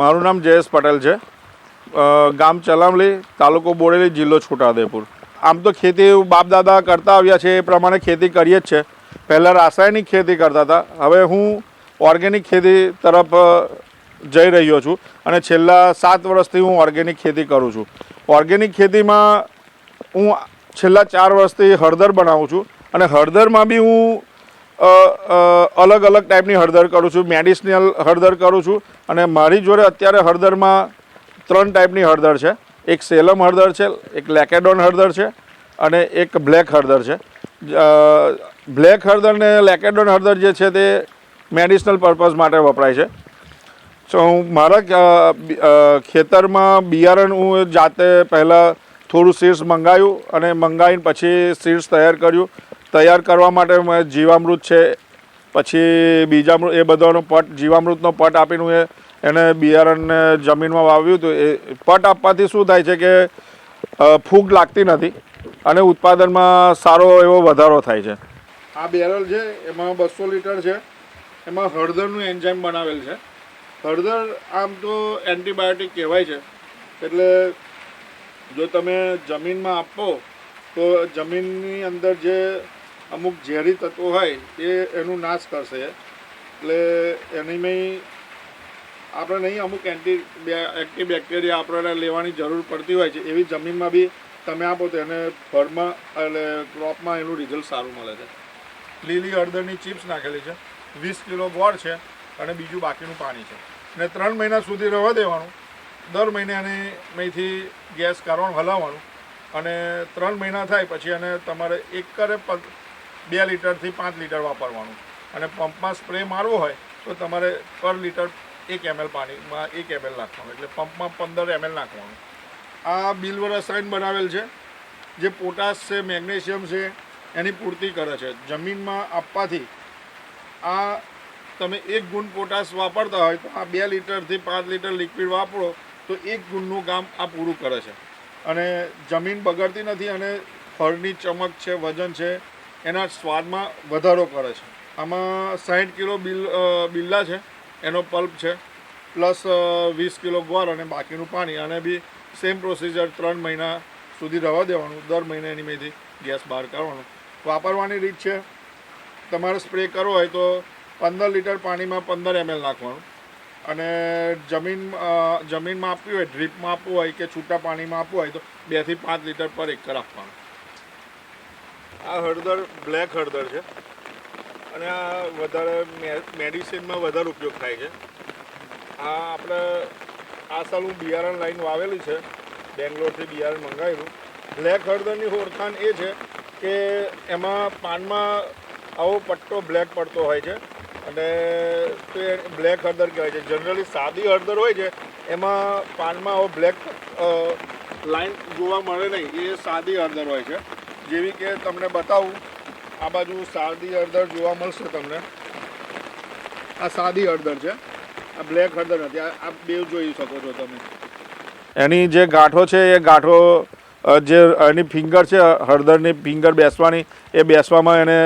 મારું નામ જયેશ પટેલ છે. ગામ ચલામલી, તાલુકો બોડેલી, જિલ્લો છોટાઉદેપુર. આમ તો ખેતી બાપદાદા કરતા આવ્યા છે, એ પ્રમાણે ખેતી કરીએ જ છે. પહેલાં રાસાયણિક ખેતી કરતા હતા. હવે હું ઓર્ગેનિક ખેતી તરફ જઈ રહ્યો છું અને છેલ્લા સાત વર્ષથી હું ઓર્ગેનિક ખેતી કરું છું. ઓર્ગેનિક ખેતીમાં હું છેલ્લા ચાર વર્ષથી હળદર બનાવું છું અને હળદરમાં બી હું અલગ અલગ ટાઈપની હળદર કરું છું. મેડિસિનલ હળદર કરું છું. અને મારી જોડે અત્યારે હળદરમાં ત્રણ ટાઈપની હળદર છે. એક સેલમ હળદર છે, એક લેકેડોન હળદર છે અને એક બ્લેક હળદર છે. બ્લેક હળદર ને લેકેડોન હળદર જે છે તે મેડિસિનલ પર્પઝ માટે વપરાય છે. સો હું મારા ખેતરમાં બિયારણ હું જાતે પહેલાં થોડું સીડ્સ મંગાવ્યું અને મંગાવીને પછી સીડ્સ તૈયાર કર્યું. તૈયાર કરવા માટે મેં જીવામૃત છે, પછી બીજામૃત, એ બધાનો પટ, જીવામૃતનો પટ આપીને એ એને બિયારણને જમીનમાં વાવ્યું હતું. એ પટ આપવાથી શું થાય છે કે ફૂગ લાગતી નથી અને ઉત્પાદનમાં સારો એવો વધારો થાય છે. આ બેરલ છે, એમાં બસો લીટર છે. એમાં હળદરનું એન્ઝાઇમ બનાવેલ છે. હળદર આમ તો એન્ટીબાયોટિક કહેવાય છે. એટલે જો તમે જમીનમાં આપો, તો જમીનની અંદર જે અમુક ઝેરી તત્વો હોય એ એનું નાશ કરશે. એટલે એની આપણે નહીં અમુક એન્ટી એક્ટિવ બેક્ટેરિયા આપણે લેવાની જરૂર પડતી હોય છે. એવી જમીનમાં બી તમે આપો તો એને ફળમાં એટલે ક્રોપમાં એનું રિઝલ્ટ સારું મળે છે. લીલી હળદરની ચિપ્સ નાખેલી છે. વીસ કિલો ગોળ છે અને બીજું બાકીનું પાણી છે. ને ત્રણ મહિના સુધી રહેવા દેવાનું. દર મહિને એને અહીંથી ગેસ કારણ હલાવવાનું. અને ત્રણ મહિના થાય પછી એને તમારે એક કરે બે લીટરથી પાંચ લીટર વાપરવાનું. અને પંપમાં સ્પ્રે મારવો હોય તો તમારે પર લીટર એક એમએલ પાણીમાં એક એમએલ નાખવાનું. એટલે પંપમાં પંદર એમએલ નાખવાનું. આ બિલ્વ રસાયણ બનાવેલ છે. જે પોટાશ છે, મેગ્નેશિયમ છે, એની પૂર્તિ કરે છે. જમીનમાં આપવાથી આ તમે એક ગુણ પોટાશ વાપરતા હોય તો આ બે લીટરથી પાંચ લીટર લિક્વિડ વાપરો તો એક ગુણનું કામ આ પૂરું કરે છે. અને જમીન બગડતી નથી અને ફળની ચમક છે, વજન છે એના સ્વાદમાં વધારો કરે છે. આમાં સાઠ કિલો બિલ બિલ્લા છે, એનો પલ્પ છે, પ્લસ વીસ કિલો ગોળ અને બાકીનું પાણી, અને બી સેમ પ્રોસિજર ત્રણ મહિના સુધી રહેવા દેવાનું, દર મહિને એની મેથી ગેસ બહાર કાઢવાનો. વાપરવાની રીત છે, તમારે સ્પ્રે કરવો હોય તો પંદર લીટર પાણીમાં પંદર એમએલ નાખવાનું. અને જમીન જમીનમાં આપવી હોય, ડ્રીપમાં આપવું હોય કે છૂટા પાણીમાં આપવું હોય તો બેથી પાંચ લીટર પર એકર આપવાનું. આ હળદર બ્લેક હળદર છે. અને આ વધારે મેડિસિનમાં વધારે ઉપયોગ થાય છે. આ આપણે, આ સાલ હું બિયારણ લાઈન વાવેલી છે બેંગ્લોરથી બિયારણ મંગાવેલું બ્લેક હળદરની ઓળખાણ એ છે કે એમાં પાનમાં આવો પટ્ટો બ્લેક પડતો હોય છે. અને તે બ્લેક હળદર કહેવાય છે. જનરલી સાદી હળદર હોય છે, એમાં પાનમાં આવો બ્લેક લાઈન જોવા મળે નહીં. એ સાદી હળદર હોય છે. જેવી કે તમને બતાવું, આ બાજુ સાદી હળદર જોવા મળશે તમને. આ સાદી હળદર છે. આ બ્લેક હળદર નથી. આ બે જોઈ શકો છો તમે. એની જે ગાંઠો છે, એ ગાંઠો જે એની ફિંગર છે, હળદરની ફિંગર બેસવાની, એ બેસવામાં એને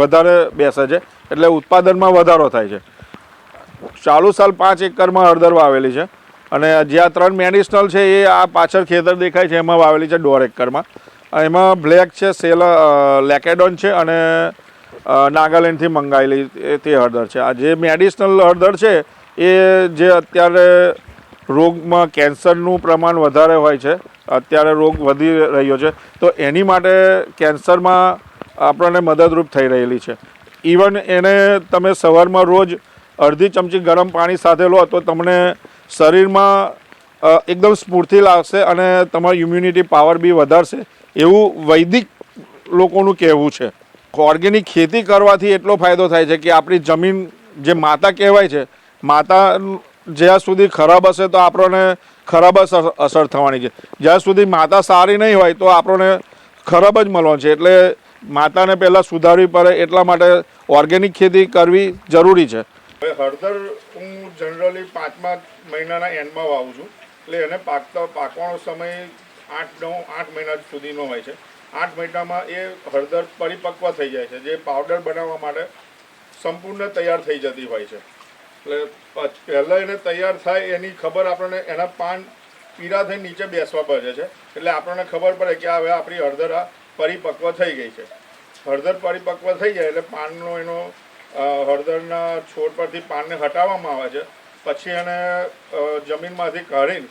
વધારે બેસે છે. એટલે ઉત્પાદનમાં વધારો થાય છે. ચાલુ સાલ પાંચ એકરમાં હળદર વાવેલી છે. અને જે આ ત્રણ મેડિસિનલ છે, એ આ પાછળ ખેતર દેખાય છે, એમાં વાવેલી છે દોઢ એકરમાં. એમાં બ્લેક છે, સેલ લેકેડોન છે અને નાગાલેન્ડથી મંગાવેલી તે હળદર છે. આ જે મેડિસનલ હળદર છે, એ જે અત્યારે રોગમાં કેન્સરનું પ્રમાણ વધારે હોય છે, અત્યારે રોગ વધી રહ્યો છે, તો એની માટે કેન્સરમાં આપણને મદદરૂપ થઈ રહેલી છે. ઇવન એને તમે સવારમાં રોજ અડધી ચમચી ગરમ પાણી સાથે લો, તો તમને શરીરમાં એકદમ સ્ફૂર્તિ લાગશે અને તમારી ઇમ્યુનિટી પાવર બી વધારશે. એવું વૈદિક લોકોનું કહેવું છે. ઓર્ગેનિક ખેતી કરવાથી એટલો ફાયદો થાય છે કે આપણી જમીન જે માતા કહેવાય છે, માતા જ્યાં સુધી ખરાબ હશે તો આપણને ખરાબ જ અસર- થવાની છે. જ્યાં સુધી માતા સારી નહીં હોય તો આપણને ખરાબ જ મળવાનું છે. એટલે માતાને પહેલાં સુધારવી પડે એટલા માટે ઓર્ગેનિક ખેતી કરવી જરૂરી છે. હવે હળદર હું જનરલી પાંચમા મહિનાના એન્ડમાં વાવું છું. એટલે એને પાકતા, પાકવાનો સમય આઠ, નવ, આઠ મહિના સુધીનો હોય છે. આઠ મહિનામાં એ હળદર પરિપક્વ થઈ જાય છે. જે પાવડર બનાવવા માટે સંપૂર્ણ તૈયાર થઈ જતી હોય છે. એટલે પહેલાં એને તૈયાર થાય એની ખબર આપણને એના પાન પીળા થઈ નીચે બેસવા પડે છે. એટલે આપણને ખબર પડે કે હવે આપણી હળદર આ પરિપક્વ થઈ ગઈ છે. હળદર પરિપક્વ થઈ જાય એટલે પાનનો એનો હળદરના છોડ પરથી પાનને હટાવવામાં આવે છે. પછી એને જમીનમાંથી કાઢીને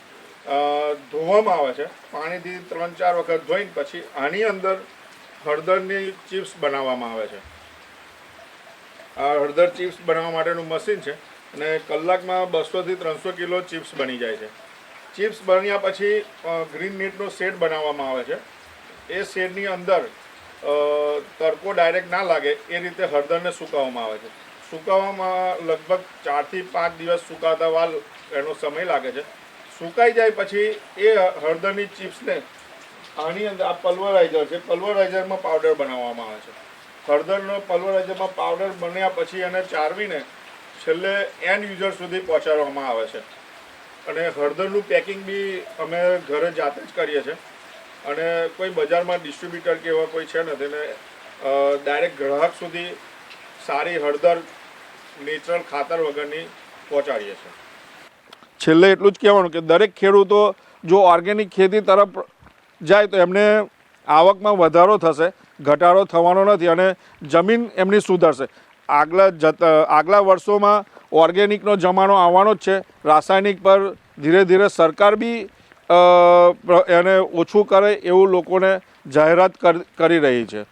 ધોવામાં આવે છે. પાણીથી ત્રણ ચાર વખત ધોઈને પછી આની અંદર હળદરની ચિપ્સ બનાવવામાં આવે છે. આ હળદર ચિપ્સ બનાવવા માટેનું મશીન છે અને કલાકમાં બસોથી ત્રણસો કિલો ચિપ્સ બની જાય છે. ચિપ્સ બન્યા પછી ગ્રીન મીટનો શેડ બનાવવામાં આવે છે. એ શેડની અંદર તડકો ડાયરેક્ટ ના લાગે એ રીતે હળદરને સુકાવવામાં આવે છે. સુકાવવામાં લગભગ ચારથી પાંચ દિવસ સુકાતા વાલ એનો સમય લાગે છે. સુકાઈ જાય પછી એ હળદરની ચિપ્સને આની અંદર, આ પલ્વરાઇઝર છે, પલ્વરાઇઝરમાં પાવડર બનાવવામાં આવે છે. હળદરનો પલ્વરાઇઝરમાં પાવડર બન્યા પછી એને ચારવીને છેલ્લે એન્ડ યુઝર સુધી પહોંચાડવામાં આવે છે. અને હળદરનું પેકિંગ બી અમે ઘરે જાતે જ કરીએ છીએ. અને કોઈ બજારમાં ડિસ્ટ્રીબ્યુટર કે એવા કોઈ છે ને તેને ડાયરેક્ટ ગ્રાહક સુધી સારી હળદર નેચરલ ખાતર વગરની પહોંચાડીએ છીએ. છેલ્લે એટલું જ કહેવાનું કે દરેક ખેડૂતો જો ઓર્ગેનિક ખેતી તરફ જાય તો એમને આવકમાં વધારો થશે, ઘટાડો થવાનો નથી અને જમીન એમની સુધરશે. આગલા જત, આગલા વર્ષોમાં ઓર્ગેનિકનો જમાનો આવવાનો જ છે. રાસાયણિક પર ધીરે ધીરે સરકાર બી એને ઓછું કરે એવું લોકોને જાહેરાત કર- રહી છે.